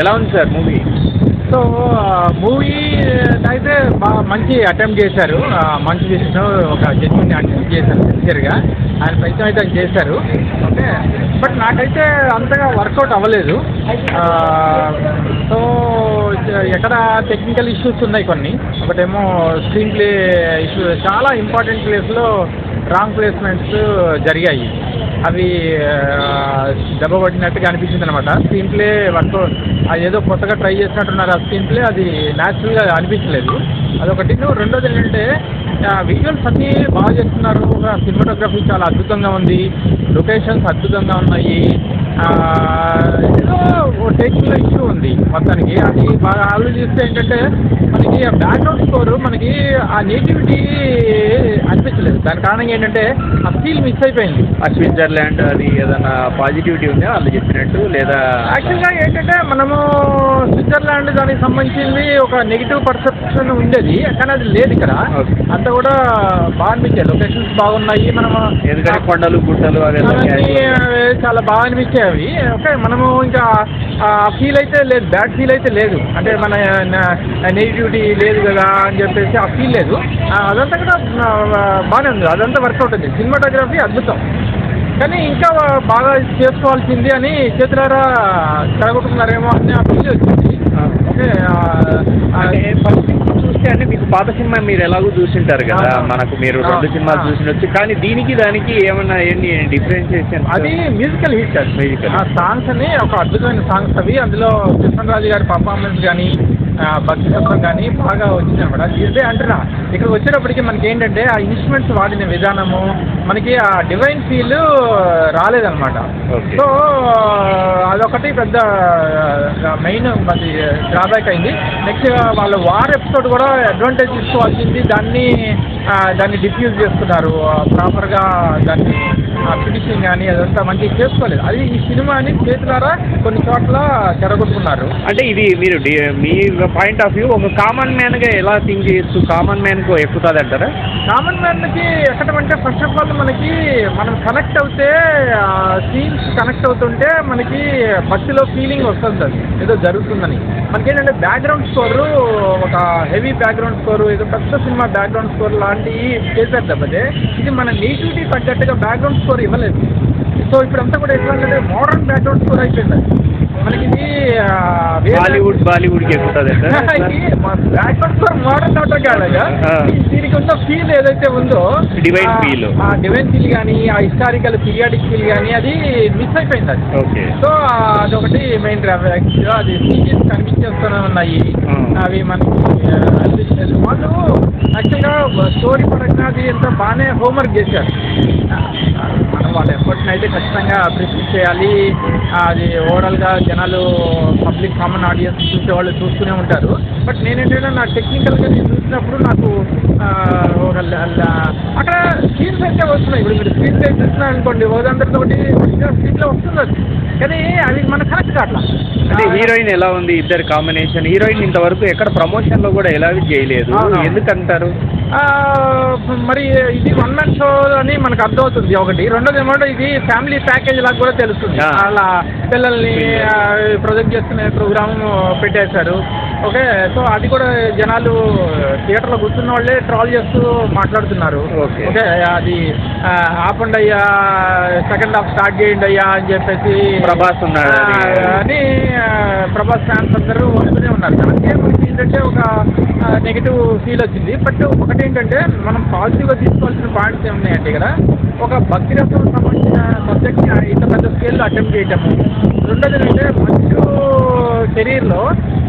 ఎలా ఉంది sir movie? So movie అయితే బాగా మంచి అటెంప్ట్ చేశారు. మంచి విష్ణు ఒక జడ్జిని అటెంప్ట్ చేశారు సిన్సియర్గా. ఆయన ప్రయత్నం అయితే చేశారు. ఓకే. బట్ నాకైతే అంతగా వర్కౌట్ అవ్వలేదు. సో ఎక్కడ టెక్నికల్ ఇష్యూస్ ఉన్నాయి కొన్ని ఒకటేమో స్క్రీన్ ప్లే ఇష్యూ చాలా ఇంపార్టెంట్ ప్లేస్లో రాంగ్ ప్లేస్మెంట్స్ జరిగాయి. అవి దెబ్బ పట్టినట్టుగా అనిపించింది అనమాట స్క్రీన్ ప్లే వర్క్ ఏదో కొత్తగా ట్రై చేసినట్టున్నారు ఆ స్క్రీన్ ప్లే అది న్యాచురల్గా అనిపించలేదు. అదొకటి. రెండోది ఏంటంటే విజువల్స్ అన్నీ బాగా చేస్తున్నారు. సినిమాటోగ్రఫీ చాలా అద్భుతంగా ఉంది. లొకేషన్స్ అద్భుతంగా ఉన్నాయి. ఏదో టెక్నికల్ ఇష్యూ ఉంది మొత్తానికి. అది బాగా ఆలోచిస్తే ఏంటంటే మనకి బ్యాక్గ్రౌండ్ స్కోరు మనకి ఆ నేటివిటీ దాని కారణం ఏంటంటే ఆ ఫీల్ మిస్ అయిపోయింది. ఆ స్విట్జర్లాండ్ అది ఏదైనా పాజిటివిటీ ఉందా? వాళ్ళు చెప్పినట్టు లేదా యాక్చువల్గా ఏంటంటే మనము స్విట్జర్లాండ్ దానికి సంబంధించింది ఒక నెగిటివ్ పర్సెప్షన్ ఉండేది కానీ అది లేదు ఇక్కడ. అంతా కూడా బాగా అనిపించాయి లొకేషన్స్ బాగున్నాయి మనము ఎందుకంటే కొండలు గుట్టలు అవి చాలా బాగా అనిపించాయి అవి. ఓకే మనము ఇంకా ఫీల్ అయితే లేదు బ్యాడ్ ఫీల్ అయితే లేదు. అంటే మన నెగిటివిటీ లేదు కదా అని చెప్పేసి ఆ ఫీల్ లేదు. అదంతా కూడా బాగానే ఉంది. అదంతా వర్కౌట్ ఉంది. సినిమాటోగ్రఫీ అద్భుతం. కానీ ఇంకా బాగా చేసుకోవాల్సింది అని చేతులారా జరగొట్టుకున్నారేమో అని ఆ ఫీల్ వచ్చింది. ఓకే అంటే అంటే మీకు పాత సినిమా మీరు ఎలాగో చూసింటారు కదా. మనకు మీరు. రెండు సినిమాలు. చూసినొచ్చు కానీ దీనికి దానికి ఏమన్నా ఏంటి డిఫరెన్షియేషన్ అది మ్యూజికల్ హిట్. ఆ సాంగ్స్ అన్ని ఒక అద్భుతమైన సాంగ్స్ అవి అందులో కృష్ణరాజు గారి పర్ఫార్మెన్స్ కానీ భక్తి కానీ బాగా వచ్చింది అనమాట ఇదే అంటున్నా. ఇక్కడ వచ్చేటప్పటికి మనకి ఏంటంటే ఆ ఇన్స్ట్రుమెంట్స్ వాడిన విధానము మనకి ఆ డివైన్ ఫీల్ రాలేదన్నమాట. Okay. సో అదొకటి పెద్ద మెయిన్ అది డ్రాబ్యాక్ అయింది. నెక్స్ట్ వాళ్ళ వార్ ఎపిసోడ్ కూడా అడ్వాంటేజ్ తీసుకోవాల్సింది దాన్ని దాన్ని డిఫ్యూజ్ చేస్తున్నారు. ప్రాపర్గా దాన్ని ఫినిషింగ్ కానీ అదంతా మంచిగా చేసుకోలేదు. అది ఈ సినిమాని చేతులారా కొన్ని చోట్ల చెడగొట్టుకున్నారు అంటే ఇది మీరు మీ పాయింట్ ఆఫ్ వ్యూ ఒక కామన్ మ్యాన్గా ఎలా థింక్ చేయొచ్చు? కామన్ మ్యాన్కు ఎక్కుతుంది అంటారా? కామన్ మ్యాన్కి ఎక్కడం అంటే ఫస్ట్ ఆఫ్ ఆల్ మనకి మనం కనెక్ట్ అవుతే సీన్స్ కనెక్ట్ అవుతుంటే మనకి భక్తిలో ఫీలింగ్ వస్తుంది అది. ఏదో జరుగుతుందని. మనకి ఏంటంటే బ్యాక్గ్రౌండ్ స్కోర్ ఒక హెవీ బ్యాక్గ్రౌండ్ స్కోర్ ఏదో పెద్ద సినిమా బ్యాక్గ్రౌండ్ స్కోర్ లాంటివి చేశారు తప్పితే ఇది మన నేటివిటీ తగ్గట్టుగా బ్యాక్గ్రౌండ్ స్కోర్ ఇవ్వలేదు. సో ఇప్పుడంతా కూడా ఎట్లా మోడర్న్ బ్యాక్గ్రౌండ్ స్కోర్ అయిపోయింది. మనకి ఇది Bollywood Bollywood background score modern అవటం కాదయ్యా. దీనికి ఉన్న ఫీల్ ఏదైతే ఉందో ఆ- feel. ఆ డివైన్ ఫీల్ కానీ ఆ హిస్టారికల్ పీరియాడిక్ ఫీల్ కానీ అది మిస్ అయిపోయింది అది. ఓకే సో అదొకటి మెయిన్ అది సీరియస్ కనిపించేస్తూనే ఉన్నాయి. అవి మనకి వాళ్ళు యాక్చువల్గా స్టోరీ పరంగా అది ఎంత బాగానే హోంవర్క్ చేశారు. మనం వాళ్ళ ఎఫర్ట్ని అయితే ఖచ్చితంగా అప్రిషియేట్ చేయాలి. అది ఓవరాల్గా జనాలు పబ్లిక్ కామన్ ఆడియన్స్ చూసేవాళ్ళు చూస్తూనే ఉంటారు. బట్ నేనేంటంటే నా టెక్నికల్గా నేను చూసినప్పుడు నాకు ఒక అక్కడ సీన్స్ అయితే వస్తున్నాయి. ఇప్పుడు మీరు స్క్రీన్ ప్లే చూస్తున్నారు అనుకోండి ఓదందరితోటి స్క్రీన్లో వస్తుంది అది. కానీ అవి మన కరెక్ట్ కావట్లా అంటే హీరోయిన్ ఎలా ఉంది? ఇద్దరు కాంబినేషన్ హీరోయిన్ ఇంతవరకు ఎక్కడ ప్రమోషన్లో కూడా ఎలా చేయలేదు. ఎందుకంటారు మరి ఇది వన్ మ్యాన్ షో అని మనకు అర్థమవుతుంది ఒకటి. రెండోది ఏమంటే ఇది ఫ్యామిలీ ప్యాకేజ్ లాగా కూడా తెలుస్తుంది. అలా పిల్లల్ని ప్రొజెక్ట్ చేసుకునే ప్రోగ్రామ్ పెట్టేశారు ఓకే సో అది కూడా జనాలు థియేటర్లో కూర్చున్న వాళ్ళే ట్రాల్ చేస్తూ మాట్లాడుతున్నారు ఓకే. అది ఆపండి అయ్యా సెకండ్ హాఫ్ స్టార్ట్ చేయండి అయ్యా అని చెప్పేసి ప్రభాస్ ఉన్నాడు అని. ప్రభాస్ ఫ్యాన్స్ అందరూ వస్తూనే ఉన్నారు ఏంటంటే ఒక నెగిటివ్ ఫీల్ వచ్చింది బట్ ఒకటి ఏంటంటే మనం పాజిటివ్గా తీసుకోవాల్సిన పాయింట్స్ ఏమున్నాయంటే ఇక్కడ ఒక భక్తి రసం సంబంధించిన సబ్జెక్ట్ ఇంత పెద్ద స్కేల్లో అటెంప్ట్ చేయటము. రెండోది ఏంటంటే మంచు కెరీర్లో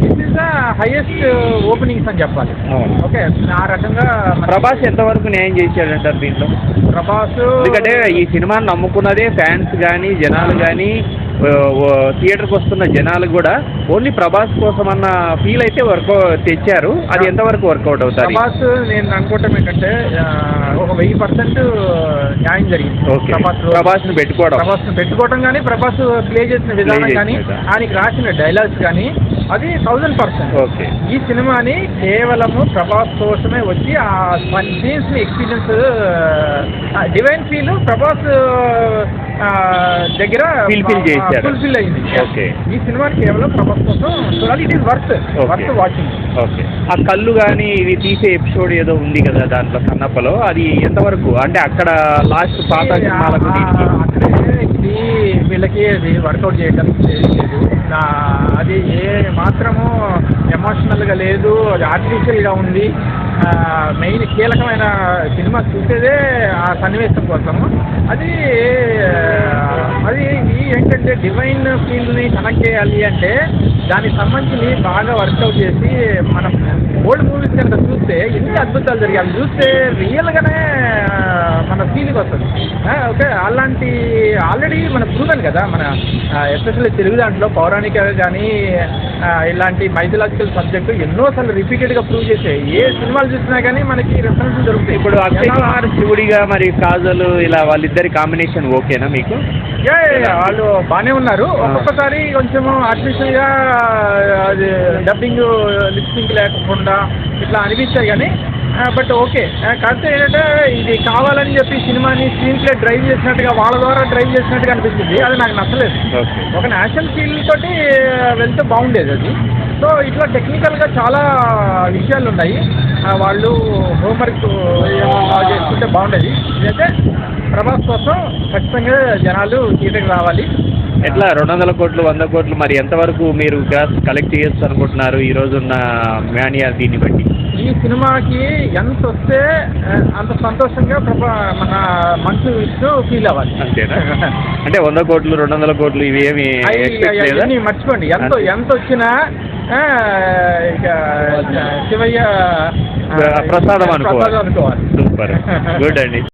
this is the highest openings అని చెప్పాలి. ఓకే ఆ రకంగా ప్రభాస్ ఎంతవరకు న్యాయం చేశాడంటారు దీంట్లో? ప్రభాస్ ఎందుకంటే ఈ సినిమాని నమ్ముకున్నదే ఫ్యాన్స్ కానీ జనాలు కానీ థియేటర్కి వస్తున్న జనాలు కూడా ఓన్లీ ప్రభాస్ కోసం అన్న ఫీల్ అయితే వర్క్ తెచ్చారు. అది ఎంతవరకు వర్కౌట్ అవుతారు ప్రభాస్ నేను అనుకోవటం ఏంటంటే ఒక వెయ్యి పర్సెంట్ న్యాయం జరిగింది. ప్రభాస్ ప్రభాస్ని పెట్టుకోవడం. ప్రభాస్ పెట్టుకోవటం కానీ ప్రభాస్ ప్లే చేసిన విధానం కానీ. ఆయనకి రాసిన డైలాగ్స్ కానీ అది థౌజండ్ పర్సెంట్. ఓకే. ఈ సినిమాని కేవలము ప్రభాస్ కోసమే వచ్చి ఆ scenes experience divine feel Prabhas దగ్గర Fulfill చేశారు. ఫుల్ఫిల్ అయింది. Okay. ఈ సినిమాని కేవలం ప్రభాస్ కోసం చూడాలి. It is worth worth watching okay. ఆ కళ్ళు కానీ ఇవి తీసే ఎపిసోడ్ ఏదో ఉంది కదా దాంట్లో కన్నప్పలో. అది ఎంతవరకు? అంటే అక్కడ లాస్ట్ పాత సినిమాలకు ఇది వీళ్ళకి అది వర్కౌట్ లేదు నా- అది ఏ మాత్రము ఎమోషనల్గా లేదు అది ఆర్టిఫిషియల్గా ఉంది. మెయిన్ కీలకమైన సినిమా చూసేదే ఆ సన్నివేశం కోసము. అది అది ఈ ఏంటంటే డివైన్ ఫీల్డ్ని కనెక్ట్ చేయాలి అంటే దానికి సంబంధించి బాగా వర్కౌట్ చేసి మనం ఓల్డ్ మూవీస్ కనుక చూస్తే ఎన్ని అద్భుతాలు జరిగాయి. అవి చూస్తే రియల్గానే మన ఫీలింగ్ వస్తుంది. ఓకే అలాంటి ఆల్రెడీ మన ప్రూవెన్ కదా మన ఎస్పెషల్లీ తెలుగు దాంట్లో పౌరాణిక కానీ ఇలాంటి మైథలాజికల్ సబ్జెక్టు ఎన్నోసార్లు రిపీటెడ్గా ప్రూవ్ చేసాయి ఏ సినిమాలు చూసినా కానీ మనకి రెఫరెన్స్ దొరుకుతాయి. ఇప్పుడు అక్షయ్ ఎలా- కుమార్ శివుడిగా మరి కాజల్ ఇలా వాళ్ళిద్దరి కాంబినేషన్ ఓకేనా మీకు? వాళ్ళు బాగానే ఉన్నారు. ఒక్కొక్కసారి కొంచెం ఆర్టిఫిషియల్గా అది డబ్బింగ్ లిప్సింగ్ లేకుండా ఇట్లా అనిపించాయి కానీ బట్ ఓకే కాకపోతే ఏంటంటే ఇది కావాలని చెప్పి సినిమాని స్క్రీన్ ప్లే డ్రైవ్ చేసినట్టుగా వాళ్ళ ద్వారా డ్రైవ్ చేసినట్టుగా అనిపించింది. అది నాకు నచ్చలేదు. ఓకే ఒక నేషనల్ ఫీల్డ్ తోటి వెళ్తే బాగుండేది అది. సో ఇట్లా టెక్నికల్గా చాలా విషయాలు ఉన్నాయి. వాళ్ళు హోంవర్క్ చేసుకుంటే బాగుండేది. ఇదైతే ప్రభాస్ కోసం ఖచ్చితంగా జనాలు థియేటర్కి రావాలి. ఎట్లా? రెండు వందల కోట్లు వంద కోట్లు మరి ఎంతవరకు మీరు గ్యాస్ కలెక్ట్ చేయొచ్చు అనుకుంటున్నారు ఈ రోజున్న మ్యానియా దీన్ని బట్టి? ఈ సినిమాకి ఎంత వస్తే అంత సంతోషంగా మన మనసు విష్ణు ఫీల్ అవ్వాలి. అంతేనా? అంటే వంద కోట్లు రెండు వందల కోట్లు ఇవి ఏమి మర్చిపోండి. ఎంత. ఎంత వచ్చినా ఇక శివయ్య ప్రసాదం అనుకోవాలి. సూపర్. గుడ్ అండి.